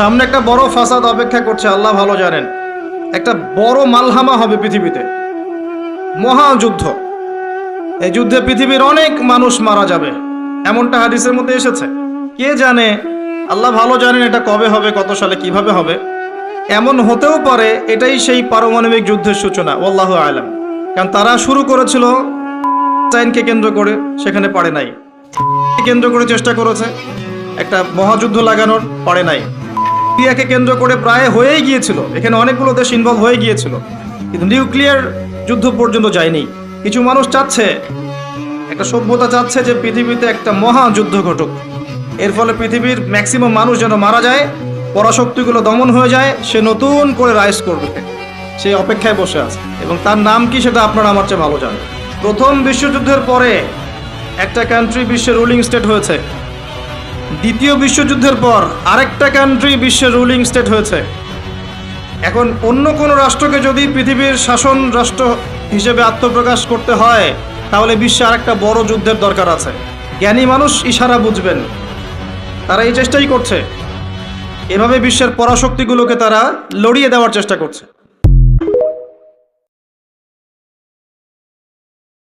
সামনে একটা বড় ফাসাদ অপেক্ষা করছে, আল্লাহ ভালো জানেন। একটা বড় মালহামা হবে পৃথিবীতে। মহাযুদ্ধ। এই যুদ্ধে পৃথিবীর অনেক মানুষ মারা যাবে। এমনটা হাদিসের মধ্যে এসেছে। কে জানে, আল্লাহ ভালো জানেন এটা কবে হবে, কত সালে কীভাবে হবে। এমন হতেও পারে, এটাই সেই পারমাণবিক যুদ্ধের সূচনা আল্লাহ আলম। কারণ তারা শুরু করেছিল চাইনকে কেন্দ্র করে, সেখানে পারে নাই। কেন্দ্র করে চেষ্টা করেছে, একটা মহাযুদ্ধ লাগানোর, পারে নাই। সিরিয়াকে কেন্দ্র করে প্রায় হয়েই গিয়েছিল। এখানে অনেকগুলো দেশ ইনভলভ হয়ে গিয়েছিল। কিন্তু নিউক্লিয়ার যুদ্ধ পর্যন্ত যায়নি। কিছু মানুষ চাচ্ছে, একটা সভ্যতা চাচ্ছে যে পৃথিবীতে একটা মহা যুদ্ধ ঘটুক। এর ফলে পৃথিবীর ম্যাক্সিমাম মানুষ যেন মারা যায়, পরাশক্তিগুলো দমন হয়ে যায়, সে নতুন করে রাইজ করবে। সেই অপেক্ষায় বসে আছে। এবং তার নাম কি সেটা আপনারা আমার চেয়ে ভালো জানেন। প্রথম বিশ্বযুদ্ধের পরে একটা কান্ট্রি বিশ্বের রুলিং স্টেট হয়েছে। দ্বিতীয় বিশ্বযুদ্ধের পর আরেকটা কান্ট্রি বিশ্বের রুলিং স্টেট হয়েছে। এখন অন্য কোনো রাষ্ট্রকে যদি পৃথিবীর শাসন রাষ্ট্র হিসেবে আত্মপ্রকাশ করতে হয়, তাহলে বিশ্বে আরেকটা বড় যুদ্ধের দরকার আছে। জ্ঞানী মানুষ ইশারা বুঝবেন। তারা এই চেষ্টাই করছে। এভাবে বিশ্বের পরাশক্তিগুলোকে তারা লড়িয়ে দেওয়ার চেষ্টা করছে।